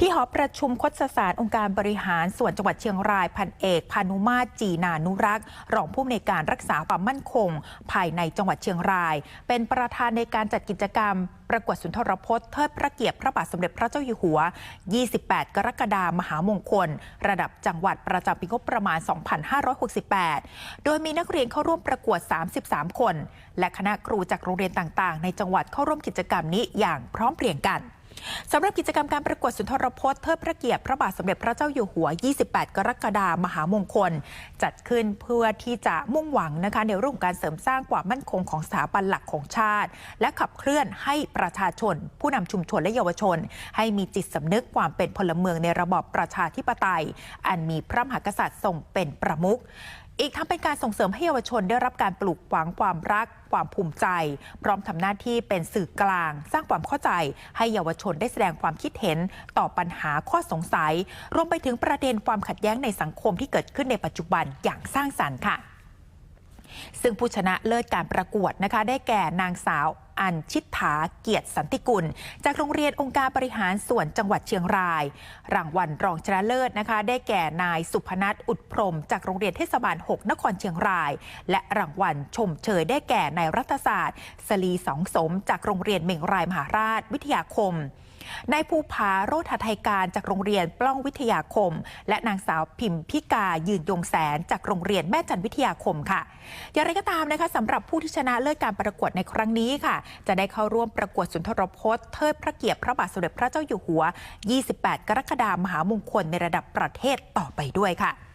ที่หอประชุมคชสารองค์การบริหารส่วนจังหวัดเชียงรายพันเอกพานุมาตรจีนานุรักษ์รองผู้อำนวยการรักษาความมั่นคง ภายในจังหวัดเชียงราย เป็นประธานในการจัดกิจกรรมประกวดสุนทรพจน์เทิดพระเกียรติพระบาทสมเด็จพระเจ้าอยู่หัว 28 กรกฎาคมมหามงคล ระดับจังหวัดประจำปีงบประมาณ 2568 โดยมีนักเรียนเข้าร่วมประกวด 33 คน และคณะครูจากโรงเรียนต่างๆ ในจังหวัดเข้าร่วมกิจกรรมนี้อย่างพร้อมเพรียงกัน สำหรับกิจกรรมการประกวดสุนทรพจน์เทิดพระเกียรติพระบาทสมเด็จพระเจ้าอยู่หัว 28 กรกฎาคมมหามงคล จัดขึ้นเพื่อที่จะมุ่งหวังนะคะในเรื่องของการเสริมสร้างความมั่นคงของสถาบันหลักของชาติ และขับเคลื่อนให้ประชาชน ผู้นำชุมชนและเยาวชน ให้มีจิตสำนึกความเป็นพลเมืองในระบอบประชาธิปไตย อันมีพระมหากษัตริย์ทรงเป็นประมุข อีกทั้งเป็นการส่งเสริมให้เยาวชนได้รับการปลูกฝังความรัก ความภูมิใจ พร้อมทำหน้าที่เป็นสื่อกลาง สร้างความเข้าใจ ให้เยาวชนได้แสดงความคิดเห็นต่อปัญหาข้อสงสัย รวมไปถึงประเด็นความขัดแย้งในสังคมที่เกิดขึ้นในปัจจุบันอย่างสร้างสรรค์ค่ะ ซึ่งผู้ชนะเลิศการประกวดนะคะได้แก่นางสาวอัญชิตถาเกียรติสันติกุล จากโรงเรียนองค์การบริหารส่วนจังหวัดเชียงราย รางวัลรองชนะเลิศนะคะ ได้แก่นายสุพนัทอุดพรหมจากโรงเรียนเทศบาล 6 นครเชียงราย และรางวัลชมเชยได้แก่นายรัฐศาสตร์ สลีสองสม จากโรงเรียนเมงรายมหาราชวิทยาคม นายภูผาโรธไทยการจากโรงเรียนปล้องวิทยาคม และนางสาวพิมพิกายืนยงแสนจากโรงเรียนแม่จันวิทยาคมค่ะ อย่างไรก็ตามนะคะสำหรับผู้ที่ชนะเลิศการประกวดในครั้งนี้ค่ะ จะได้เข้าร่วมประกวดสุนทรพจน์เทิดพระเกียรติพระบาทสมเด็จพระเจ้าอยู่หัว 28 กรกฎาคมมหามงคลในระดับประเทศต่อไปด้วยค่ะ